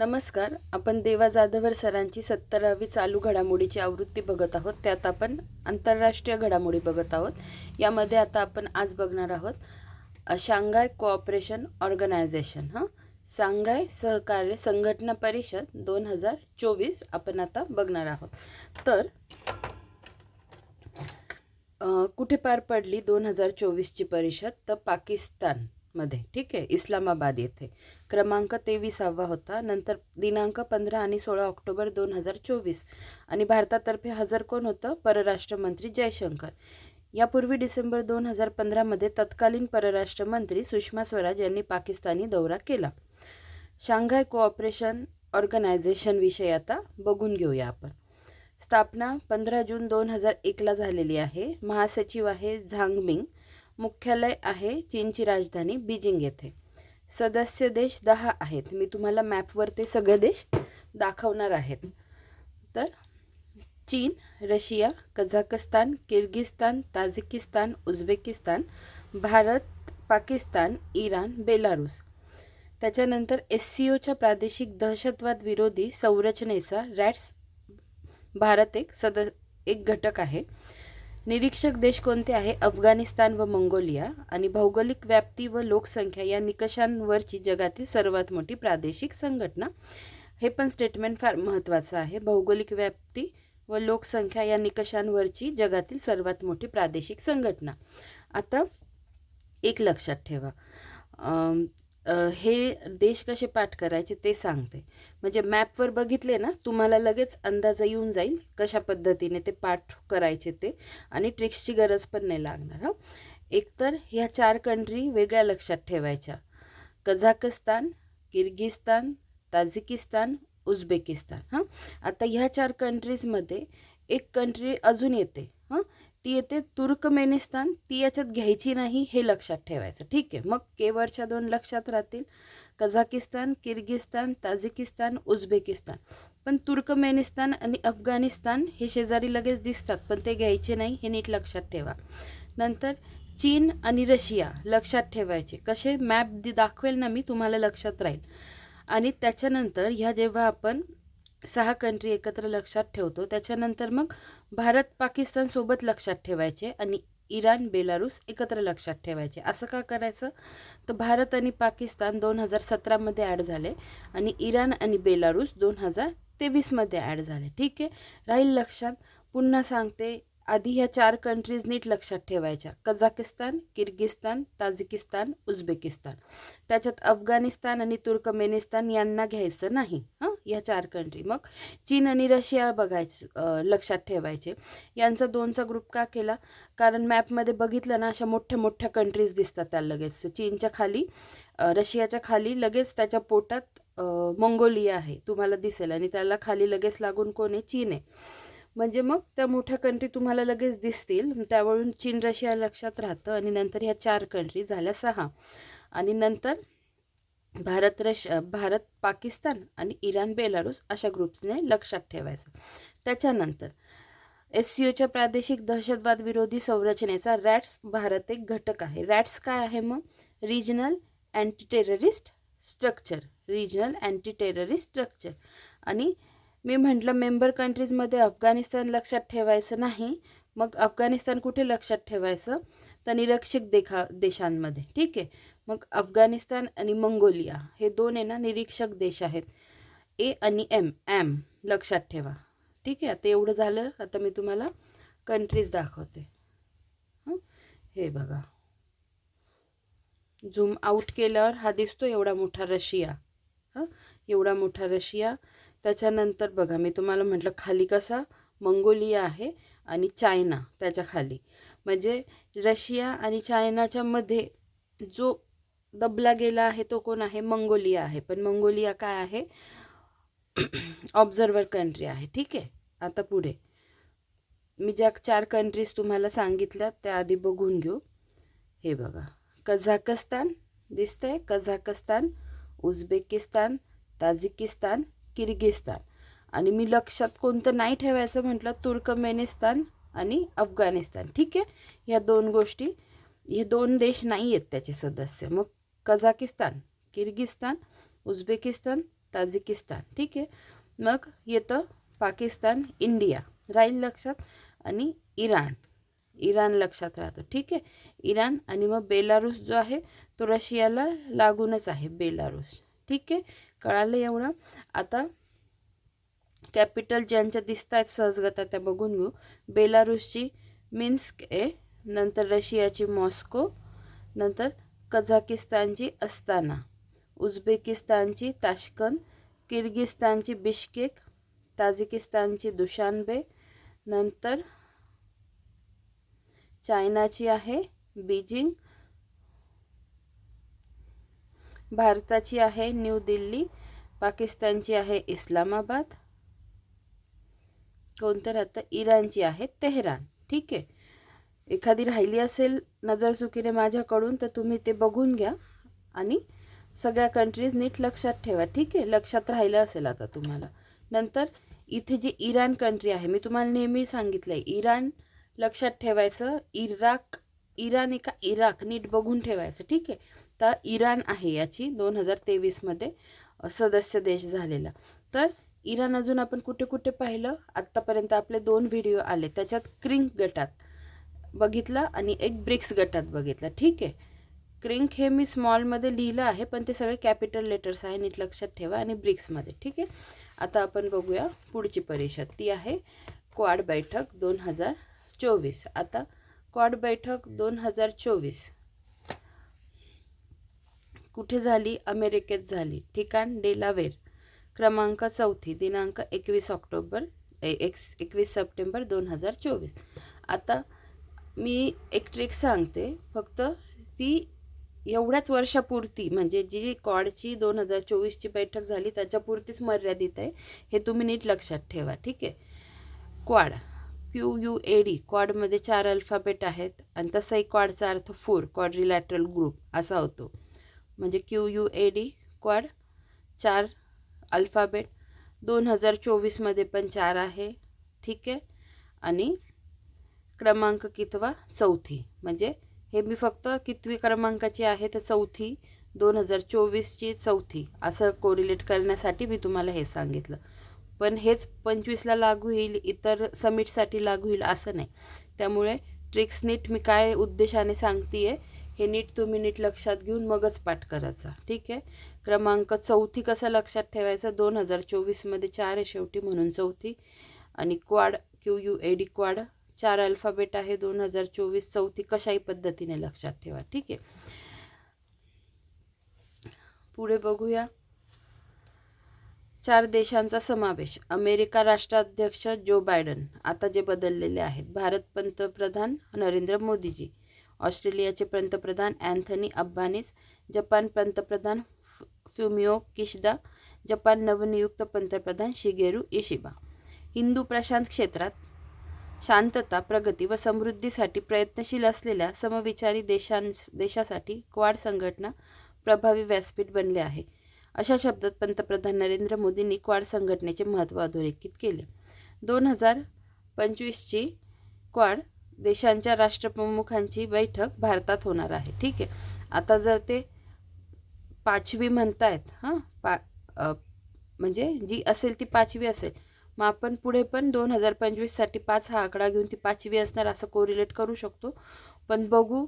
नमस्कार. आपण देवा जाधवर सरांची सत्तरावी चालू घडामोडीची आवृत्ती बघत आहोत. त्यात आपण आंतरराष्ट्रीय घडामोडी बघत आहोत. यामध्ये आता आपण आज बघणार आहोत शांघाय कोऑपरेशन ऑर्गनायझेशन. हां? शांघाय सहकार्य संघटना परिषद दोन हजार चोवीस आपण आता बघणार आहोत. तर कुठे पार पडली दोन हजार चोवीसची परिषद? तर मध्ये. ठीक आहे? इस्लामाबाद येथे. क्रमांक तेविसावा होता. नंतर दिनांक पंधरा आणि सोळा ऑक्टोबर दोन हजार चोवीस. आणि भारतातर्फे हजर कोण होतं? परराष्ट्र मंत्री जयशंकर. यापूर्वी डिसेंबर दोन हजार पंधरामध्ये तत्कालीन परराष्ट्र मंत्री सुषमा स्वराज यांनी पाकिस्तानी दौरा केला. शांघाय कोऑपरेशन ऑर्गनायझेशनविषयी आता बघून घेऊया आपण. स्थापना पंधरा जून दोन हजार एकला झालेली आहे. महासचिव आहे झांगमिंग. मुख्यालय आहे चीनची राजधानी बीजिंग येथे. सदस्य देश दहा आहेत. मी तुम्हाला मॅपवर ते सगळे देश दाखवणार आहेत. तर चीन Russia Kazakhstan Kyrgyzstan Tajikistan Uzbekistan Bharat Pakistan Iran Belarus. त्याच्यानंतर एस सी ओच्या प्रादेशिक दहशतवाद विरोधी संरचनेचा रॅट्स भारत एक सद एक घटक आहे. निरीक्षक देश कोणते आहे? अफगाणिस्तान व मंगोलिया. आणि भौगोलिक व्याप्ती व लोकसंख्या या निकषांवरची जगातील सर्वात मोठी प्रादेशिक संघटना. हे पण स्टेटमेंट फार महत्त्वाचं आहे. भौगोलिक व्याप्ती व लोकसंख्या या निकषांवरची जगातील सर्वात मोठी प्रादेशिक संघटना. आता एक लक्षात ठेवा. हे देश कसे पाठ करायचे ते सांगते. म्हणजे मॅपवर बघितले ना तुम्हाला लगेच अंदाज येऊन जाईल कशा पद्धतीने ते पाठ करायचे ते आणि ट्रिक्सची गरज पण नाही लागणार हं. एकतर ह्या चार कंट्री वेगळ्या लक्षात ठेवायच्या. कझाकस्तान किर्गिस्तान ताजिकिस्तान उझबेकिस्तान हां. आता ह्या चार कंट्रीजमध्ये एक कंट्री अजून येते हां. ती येते तुर्कमेनिस्तान. ती याच्यात घ्यायची नाही हे लक्षात ठेवायचं. ठीक आहे. मग केवरच्या दोन लक्षात राहतील. Kazakhstan Kyrgyzstan Tajikistan Uzbekistan. पण तुर्कमेनिस्तान आणि अफगाणिस्तान हे शेजारी लगेच दिसतात पण ते घ्यायचे नाही हे नीट लक्षात ठेवा. नंतर चीन आणि रशिया लक्षात ठेवायचे. कसे? मॅप दि दाखवेल ना मी तुम्हाला लक्षात राहील. आणि त्याच्यानंतर ह्या जेव्हा आपण सहा कंट्री एकत्र लक्षात ठेवतो. त्याच्यानंतर मग भारत पाकिस्तानसोबत लक्षात ठेवायचे आणि इराण बेलारूस एकत्र लक्षात ठेवायचे. असं का करायचं? तर भारत आणि पाकिस्तान दोन हजार सतरामध्ये ॲड झाले आणि इराण आणि बेलारूस दोन हजार तेवीसमध्ये ॲड झाले. ठीक आहे? राहील लक्षात. पुन्हा सांगते. आधी ह्या चार कंट्रीज नीट लक्षात ठेवायच्या. Kazakhstan Kyrgyzstan Tajikistan Uzbekistan. त्याच्यात अफगाणिस्तान आणि तुर्कमेनिस्तान यांना घ्यायचं नाही. हां? या चार कंट्री मग चीन आणि रशिया बघायचं लक्षात ठेवायचे. यांचा दोनचा ग्रुप का केला? कारण मॅपमध्ये बघितलं ना अशा मोठ्या मोठ्या कंट्रीज दिसतात त्या लगेच. चीनच्या खाली रशियाच्या खाली लगेच त्याच्या पोटात मंगोलिया आहे. तुम्हाला दिसेल. आणि त्याला खाली लगेच लागून कोण आहे? चीन आहे. म्हणजे मग त्या मोठ्या कंट्री तुम्हाला लगेच दिसतील. त्यावरून चीन रशिया लक्षात राहतं. आणि नंतर ह्या चार कंट्री झाल्या सहा. आणि नंतर भारत रश भारत पाकिस्तान आणि इराण बेलारूस अशा ग्रुप्सने लक्षात ठेवायचं. त्याच्यानंतर एस सी ओच्या प्रादेशिक दहशतवाद विरोधी संरचनेचा रॅट्स भारत एक घटक आहे. रॅट्स काय आहे मग? Regional anti terrorist structure regional anti terrorist structure आणि मी म्हटलं मेंबर कंट्रीजमध्ये अफगाणिस्तान लक्षात ठेवायचं नाही मग अफगाणिस्तान कुठे लक्षात ठेवायचं? तर निरक्षक देखा देशांमध्ये. ठीक आहे? मग अफगाणिस्तान आणि मंगोलिया हे दोन आहे ना निरीक्षक देश आहेत. ए आणि एम एम लक्षात ठेवा. ठीक आहे आता एवढं झालं आता मी तुम्हाला कंट्रीज दाखवते. हे? बघा. झूम आऊट केल्यावर हा दिसतो एवढा मोठा रशिया. हां? एवढा मोठा रशिया. त्याच्यानंतर बघा मी तुम्हाला म्हटलं खाली कसा? मंगोलिया आहे आणि चायना त्याच्याखाली. म्हणजे रशिया आणि चायनाच्या मध्ये जो दबला गेला आहे तो कोण आहे? मंगोलिया आहे. पण मंगोलिया काय आहे? ऑब्झर्वर कंट्री आहे. ठीक आहे? आता पुढे. मी ज्या चार कंट्रीज तुम्हाला सांगितल्या त्या आधी बघून घेऊ. हे बघा. कझाकस्तान दिसतंय. Kazakhstan Uzbekistan Tajikistan Kyrgyzstan. आणि मी लक्षात कोणतं नाही ठेवायचं म्हटलं तुर्कमेनिस्तान आणि अफगाणिस्तान. ठीक आहे? या दोन गोष्टी हे दोन देश नाही आहेत त्याचे सदस्य. मग कझाकिस्तान किर्गिस्तान उझबेकिस्तान ताजिकिस्तान. ठीक आहे? मग येतं पाकिस्तान इंडिया. राहील लक्षात? आणि इराण. इराण लक्षात राहतं. ठीक आहे? इराण आणि मग बेलारूस जो आहे तो रशियाला लागूनच आहे बेलारूस. ठीक आहे? कळालं एवढं? आता कॅपिटल ज्यांच्या दिसत आहेत सहजगता त्या बघून घेऊ. बेलारूसची मिन्स्क आहे नंतर रशियाची मॉस्को नंतर कझाकिस्तानची अस्ताना. उझबेकिस्तानची ताशकंद, किर्गिस्तानची बिश्केक, ताजिकिस्तानची दुशानबे, नंतर चायनाची आहे बीजिंग, भारताची आहे न्यू दिल्ली, पाकिस्तानची आहे इस्लामाबाद कोणतं राहतं इराणची आहे तेहरान. ठीक आहे? एखादी राहिली असेल नजर चुकीने माझ्याकडून तर तुम्ही ते बघून घ्या. आणि सगळ्या कंट्रीज नीट लक्षात ठेवा. ठीक आहे? लक्षात राहिलं असेल आता तुम्हाला. नंतर इथे जी इराण कंट्री आहे मी तुम्हाला नेहमी सांगितलं आहे इराण लक्षात ठेवायचं. इराक इराण एका इराक नीट बघून ठेवायचं. ठीक आहे? तर इराण आहे याची दोन हजार तेवीसमध्ये सदस्य देश झालेला. तर इराण अजून आपण कुठे कुठे पाहिलं? आत्तापर्यंत आपले दोन व्हिडिओ आले. त्याच्यात क्रिंक गटात. बघितला आणि एक ब्रिक्स गटात बघितला. ठीक आहे? क्रिंक हे मी स्मॉलमध्ये लिहिलं आहे पण ते सगळे कॅपिटल लेटर्स आहे नीट लक्षात ठेवा. आणि ब्रिक्समध्ये ठीक आहे? आता आपण बघूया पुढची परिषद. ती आहे क्वाड बैठक दोन हजार चोवीस. आता क्वाड बैठक दोन हजार चोवीस. कुठे झाली? अमेरिकेत झाली. ठिकाण डेलावेर. क्रमांक चौथी दिनांक एकवीस ऑक्टोबर एक्स एकवीस सप्टेंबर दोन हजार चोवीस. आता मी एक ट्रिक सांगते. फक्त ती एवढ्याच वर्षापुरती म्हणजे जी कॉडची दोन हजार चोवीसची बैठक झाली त्याच्यापुरतीच मर्यादित आहे. हे तुम्ही नीट लक्षात ठेवा ठीक आहे? Quad Q U A D क्वाडमध्ये चार अल्फाबेट आहेत आणि तसाही क्वाडचा अर्थ फोर क्वाड्रिलॅटरल ग्रुप असा होतो. म्हणजे Q U A D Quad चार अल्फाबेट दोन हजार चोवीसमध्ये पण चार आहे ठीक आहे? आणि क्रमांक कितवा? चौथी. म्हणजे हे मी फक्त कितवी क्रमांकाची आहे तर चौथी. दोन हजार चोवीसची चौथी. असं कोरिलेट करण्यासाठी मी तुम्हाला हे सांगितलं. पण हेच पंचवीसला लागू होईल इतर समिटसाठी लागू होईल असं नाही. त्यामुळे ट्रिक्स नीट मी काय उद्देशाने सांगते आहे हे नीट तुम्ही नीट लक्षात घेऊन मगच पाठ करायचा. ठीक आहे? क्रमांक चौथी कसा लक्षात ठेवायचा? दोन हजार चोवीसमध्ये चार आहे शेवटी म्हणून चौथी. आणि Quad Q U A D Quad चार अल्फाबेट आहे दोन हजार चोवीस चौथी कशाही पद्धतीने लक्षात ठेवा ठीक आहे? पुढे बघूया. चार देशांचा समावेश. अमेरिका राष्ट्राध्यक्ष जो बायडन आता जे बदललेले आहेत भारत पंतप्रधान नरेंद्र मोदीजी ऑस्ट्रेलियाचे पंतप्रधान अँथनी अब्बानीस जपान पंतप्रधान फ्युमिओ किशदा जपान नवनियुक्त पंतप्रधान शिगेरू इशिबा. हिंदू प्रशांत क्षेत्रात शांतता प्रगती व समृद्धीसाठी प्रयत्नशील असलेल्या समविचारी देशां देशासाठी क्वाड संघटना प्रभावी व्यासपीठ बनले आहे. अशा शब्दात पंतप्रधान नरेंद्र मोदींनी क्वाड संघटनेचे महत्त्व अधोरेखित केले. दोन हजार पंचवीसची क्वाड देशांच्या राष्ट्रप्रमुखांची बैठक भारतात होणार आहे. ठीक आहे. आता जर ते पाचवी म्हणतायत हां? पा म्हणजे जी असेल ती पाचवी असेल. मग आपण पुढे पण दोन हजार पंचवीससाठी पाच हा आकडा घेऊन ती पाचवी असणार असं कोरिलेट करू शकतो. पण बघू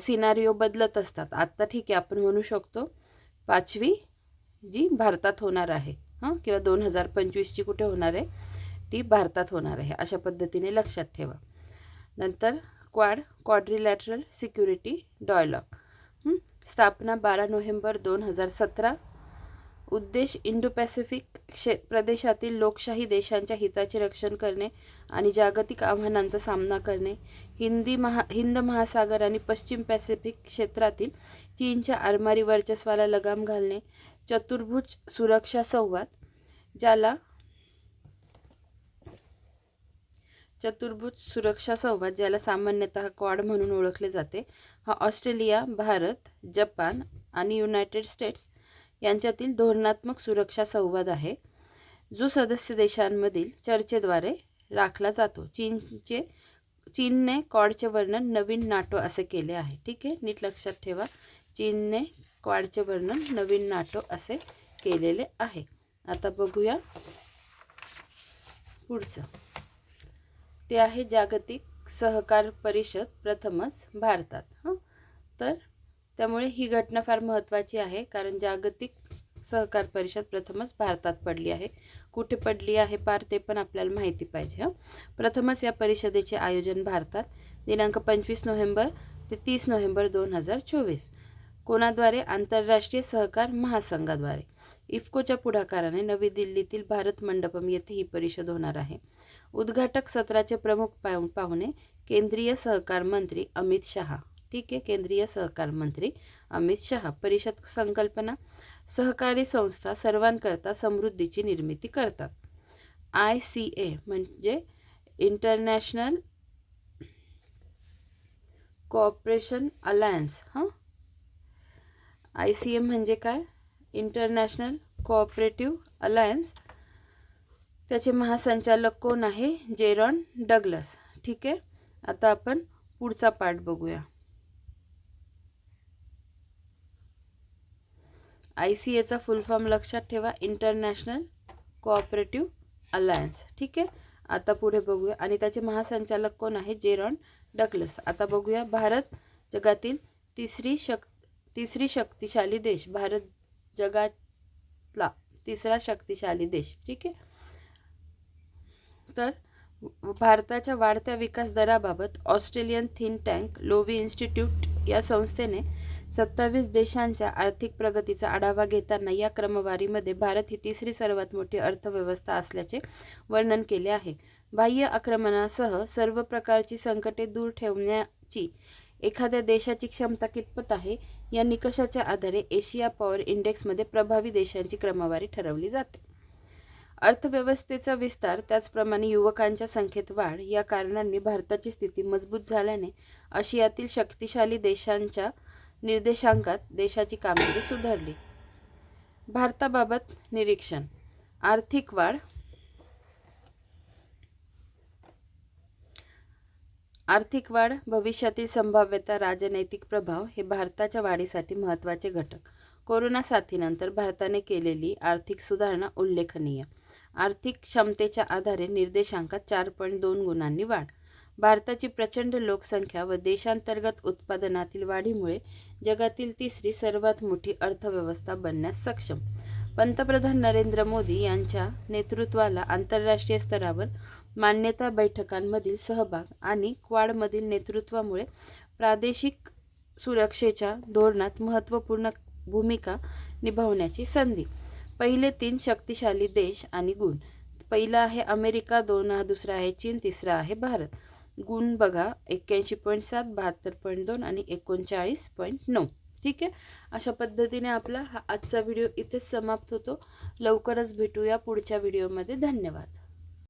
सिनारिओ बदलत असतात. आत्ता ठीक आहे आपण म्हणू शकतो पाचवी जी भारतात होणार आहे हां किंवा दोन हजार पंचवीसची कुठे होणार आहे ती भारतात होणार आहे अशा पद्धतीने लक्षात ठेवा. नंतर क्वाड क्वाड्रिलॅटरल सिक्युरिटी डॉयलॉग स्थापना बारा नोव्हेंबर दोन हजार सतरा. उद्देश इंडो पॅसिफिक क्षे प्रदेशातील लोकशाही देशांच्या हिताचे रक्षण करणे आणि जागतिक आव्हानांचा सामना करणे. हिंदी महा हिंद महासागर आणि पश्चिम पॅसिफिक क्षेत्रातील चीनच्या आरमारी वर्चस्वाला लगाम घालणे. चतुर्भुज सुरक्षा संवाद ज्याला चतुर्भुज सुरक्षा संवाद ज्याला सामान्यतः क्वाड म्हणून ओळखले जाते. हा ऑस्ट्रेलिया भारत जपान आणि युनायटेड स्टेट्स यांच्यातील धोरणात्मक सुरक्षा संवाद आहे जो सदस्य देशांमधील चर्चेद्वारे राखला जातो. चीनचे चीनने क्वाडचे वर्णन नवीन नाटो असे केले आहे. ठीक आहे? नीट लक्षात ठेवा. चीनने क्वाडचे वर्णन नवीन नाटो असे केलेले आहे. आता बघूया पुढचं. ते आहे जागतिक सहकार परिषद प्रथमच भारतात. हं? तर त्यामुळे ही घटना फार महत्त्वाची आहे कारण जागतिक सहकार परिषद प्रथमच भारतात पडली आहे. कुठे पडली आहे पार ते पण आपल्याला माहिती पाहिजे हं. प्रथमच या परिषदेचे आयोजन भारतात दिनांक पंचवीस नोव्हेंबर ते तीस नोव्हेंबर दोन हजार चोवीस. कोणाद्वारे? आंतरराष्ट्रीय सहकार महासंघाद्वारे. इफ्कोच्या पुढाकाराने नवी दिल्लीतील भारत मंडपम येथे ही परिषद होणार आहे. उद्घाटक सत्राचे प्रमुख पाहुणे केंद्रीय सहकार मंत्री अमित शहा. ठीक आहे केंद्रीय सहकार मंत्री अमित शहा परिषद संकल्पना सहकारी संस्था सर्वांकरता समृद्धीची निर्मिती करतात. आय सी ए म्हणजे इंटरनॅशनल कॉपरेशन अलायन्स हां? आय सी एम म्हणजे काय? International cooperative alliance. त्याचे महासंचालक कोण आहे? Jeroen Douglas. ठीक आहे? आता आपण पुढचा पाठ बघूया. आय सी एचा फुल फॉर्म लक्षात ठेवा. International cooperative alliance. ठीक आहे? आता पुढे बघूया. आणि त्याचे महासंचालक कोण आहे? जेरॉन डकलस आता बघूया. भारत जगातील तिसरी शक तिसरी शक्तिशाली देश. भारत जगातला तिसरा शक्तिशाली देश. ठीक आहे? तर भारताच्या वाढत्या विकास दराबाबत Australian think tank Lowy Institute या संस्थेने सत्तावीस देशांच्या आर्थिक प्रगतीचा आढावा घेताना या क्रमवारीमध्ये भारत ही तिसरी सर्वात मोठी अर्थव्यवस्था असल्याचे वर्णन केले आहे. बाह्य आक्रमणासह सर्व प्रकारची संकटे दूर ठेवण्याची एखाद्या देशाची क्षमता कितपत आहे या निकषाच्या आधारे एशिया पॉवर इंडेक्समध्ये प्रभावी देशांची क्रमवारी ठरवली जाते. अर्थव्यवस्थेचा विस्तार त्याचप्रमाणे युवकांच्या संख्येत वाढ या कारणांनी भारताची स्थिती मजबूत झाल्याने आशियातील शक्तिशाली देशांच्या निर्देशांकात देशाची कामगिरी सुधारली. भारताबाबत निरीक्षण. आर्थिक वाढ. आर्थिक वाढ भविष्यातील संभाव्यता राजनैतिक प्रभाव हे भारताच्या वाढीसाठी महत्त्वाचे घटक. कोरोना साथीनंतर भारताने केलेली आर्थिक सुधारणा उल्लेखनीय. आर्थिक क्षमतेच्या आधारे निर्देशांकात चार पॉईंट दोन गुणांनी वाढ. भारताची प्रचंड लोकसंख्या व देशांतर्गत उत्पादनातील वाढीमुळे जगातील तिसरी सर्वात मोठी अर्थव्यवस्था बनण्यास सक्षम. पंतप्रधान नरेंद्र मोदी यांच्या नेतृत्वाला आंतरराष्ट्रीय स्तरावर मान्यता बैठकांमधील सहभाग आणि क्वाडमधील नेतृत्वामुळे प्रादेशिक सुरक्षेच्या धोरणात महत्त्वपूर्ण भूमिका निभावण्याची संधी. पहिले तीन शक्तिशाली देश आणि गुण. पहिला आहे अमेरिका दोन दुसरा आहे चीन तिसरा आहे भारत. गुण बघा एक्क्याऐंशी पॉईंट सात बहात्तर पॉईंट दोन आणि एकोणचाळीस पॉईंट नऊ. ठीक आहे? अशा पद्धतीने आपला हा आजचा व्हिडिओ इथेच समाप्त होतो. लवकरच भेटूया पुढच्या व्हिडिओमध्ये. धन्यवाद.